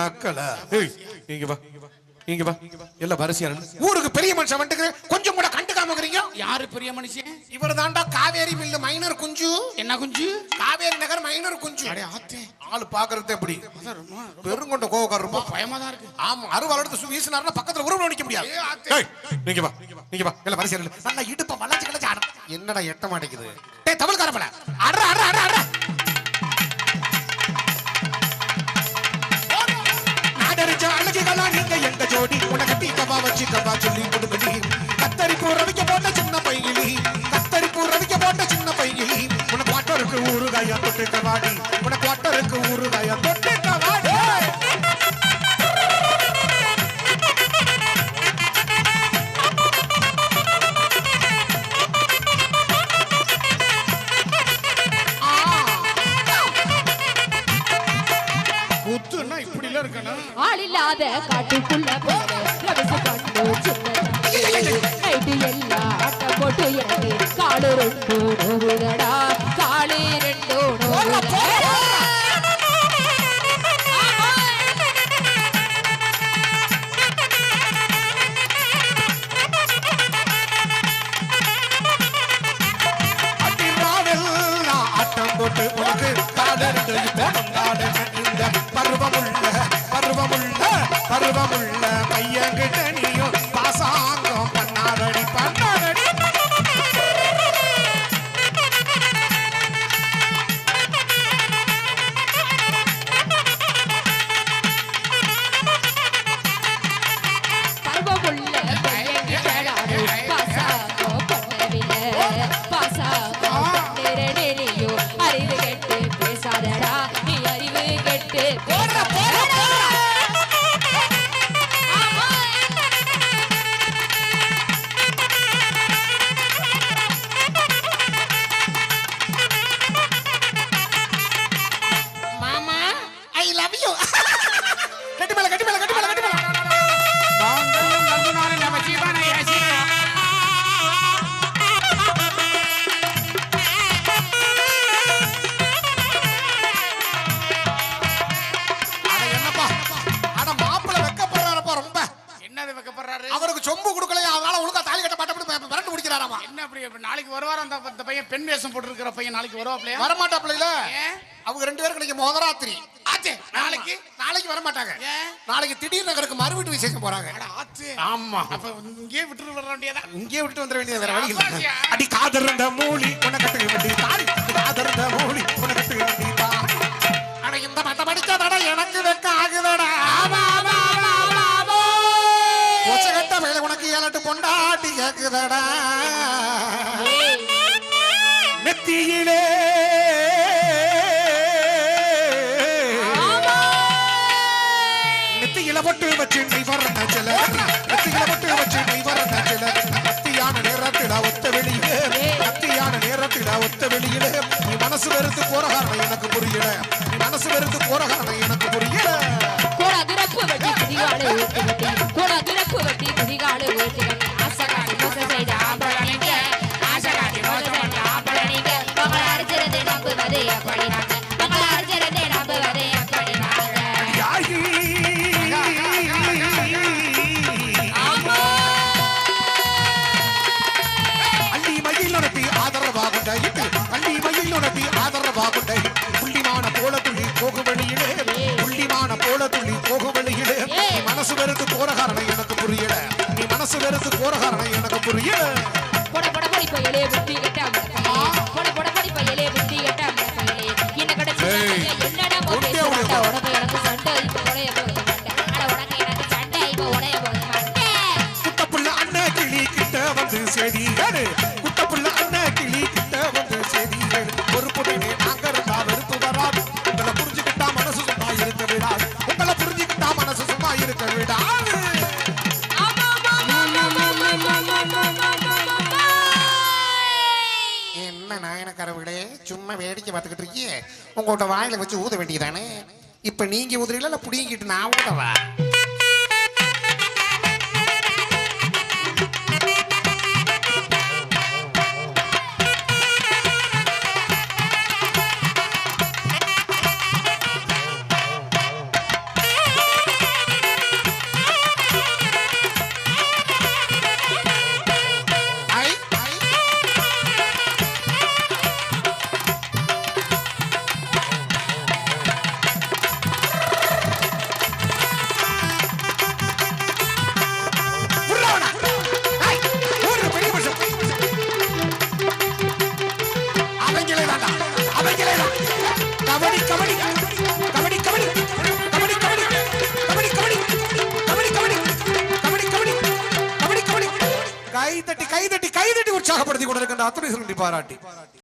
நக்கல. ஏய், இங்க வா. இங்க வா. எல்லாம் வரிசையா நில்லு. ஊருக்கு பெரிய மனுஷன் கொஞ்சம் கூட கண்டுக்காம இருக்கிறீங்க யாரு பெரிய மனுஷன்? இவர் தாண்டா காவேரி மில்லு மைனர் குஞ்சு. என்ன குஞ்சு? காவேரி நகர் மைனர் குஞ்சு. அடே ஆத்தே. ஆளு பாக்குறது எப்படி பெருங்கொண்ட கோவக்கார ரொம்ப. பயமா தான் இருக்கு. ஆமா அறுவாள் எடுத்து பக்கத்துல உருவம் நிக்க முடியாது. நீங்க வா. நீங்க வா. எல்லாம் வரிசையா நில்லு. நல்லா இடுப்ப வளைச்சு கிளச்சு ஆடும் என்னடா எட்ட மாட்டேங்குது? டேய் தமிழ் காரப்பல அட்ரா அட்ரா அட்ரா அம்மா வச்சு கதா சொல்லி கொடுக்கடி. கத்தரி ரவிக்க போட்ட சின்ன பைகிலி கத்தரி ரவிக்க போட்ட சின்ன பைகிலி உனக்கு பாட்டருக்கு ஊறுகாயா தொட்டு கவாடி ஆளில்லாத காட்டுக்குள்ள போற ரவிசு கண்ணு சின்ன நைட்டு எல்லாம் போட்டு எனக்கு காலு ரெண்டு நோவுதடா. காலு ரெண்டு நோவுதடா. அடிராவெல்லாம் ஆட்டம் போட்டு உனக்கு போனந்தாடு இந்த பருவமுள்ள பருவமுள்ள பையன்கிட்ட ஐ கட்டி மேல கட்டி மேல கட்டி நாளைக்கு வருவார்? அந்த அந்த பையன் பெண் வேஷம் போட்டுருக்கிற பையன் நாளைக்கு வருவாப்லையா வரமாட்டாப்ல ஏன்? அவங்க ரெண்டு பேருக்கு இன்னைக்கு மோதராத்திரி ஆச்சே. நாளைக்கு? நாளைக்கு வர மாட்டாங்க? நாளைக்கு திடீர் நகருக்கு மறுவீட்டு விசேஷம் போறாங்க. ஆச்சு. ஆமா. அப்ப இங்கேயே விட்டுட்டு வர வேண்டியதா? இங்கே விட்டு வந்துட வேண்டியது வேற வழி இல்லை. அடி காதருந்த மூலி உனக்கட்டு வண்டி தாடி. காதருந்த மூலி தாடி. அட இந்த மட்ட படிக்காதடா எனக்கு வெக்க ஆகுதடா. ஒச்சகட்ட வேலை உனக்கு ஏழட்டு பொண்டாட்டி கேக்குதடா. நெத்தியிலே நெத்தியில பொட்டு வச்சு நீ வர்ற சில நெத்தியில பொட்டு வச்சு நீ வர்ற சில கத்தியான நேரத்தில ஒத்த வெளியிலே. கத்தியான நேரத்தில ஒத்த வெளியிலே. நீ மனசு வெறுத்து போற காரணம் எனக்கு புரியல. நீ மனசு வெறுத்து போற காரணம் எனக்கு புரியல. கூட திறப்பு வட்டி குதிகாடு ஊட்டு வட்டி கூட திறப்பு வட்டி குதிகாடு ஊட்டு எனக்கு புரியல நீ மனசு வெறுத்து போற காரணம் எனக்கு புரியல பொட பொட படி பயலே புத்தி செடி குட்டப்புள்ள அண்ணா கிளி கிட்ட வந்து செடி ஒரு புடவை நாங்க உங்களை புரிஞ்சுக்கிட்டா மனசு சும்மா இருக்க உங்களை புரிஞ்சுக்கிட்டா மனசு சும்மா இருக்க விடாது. என்ன நாயனக்காரவுகளே சும்மா வேடிக்கை பார்த்துக்கிட்டு இருக்கியே? உங்கள்கிட்ட வாயில வச்சு ஊத வேண்டியதானே? இப்ப நீங்க உதிரியில புடிங்கிட்டு நான் ஊதவா? கைதட்டி கைதட்டி கைதட்டி உற்சாகப்படுத்தி கொண்டிருக்கின்ற அத்துணை சுருண்டி பாராட்டி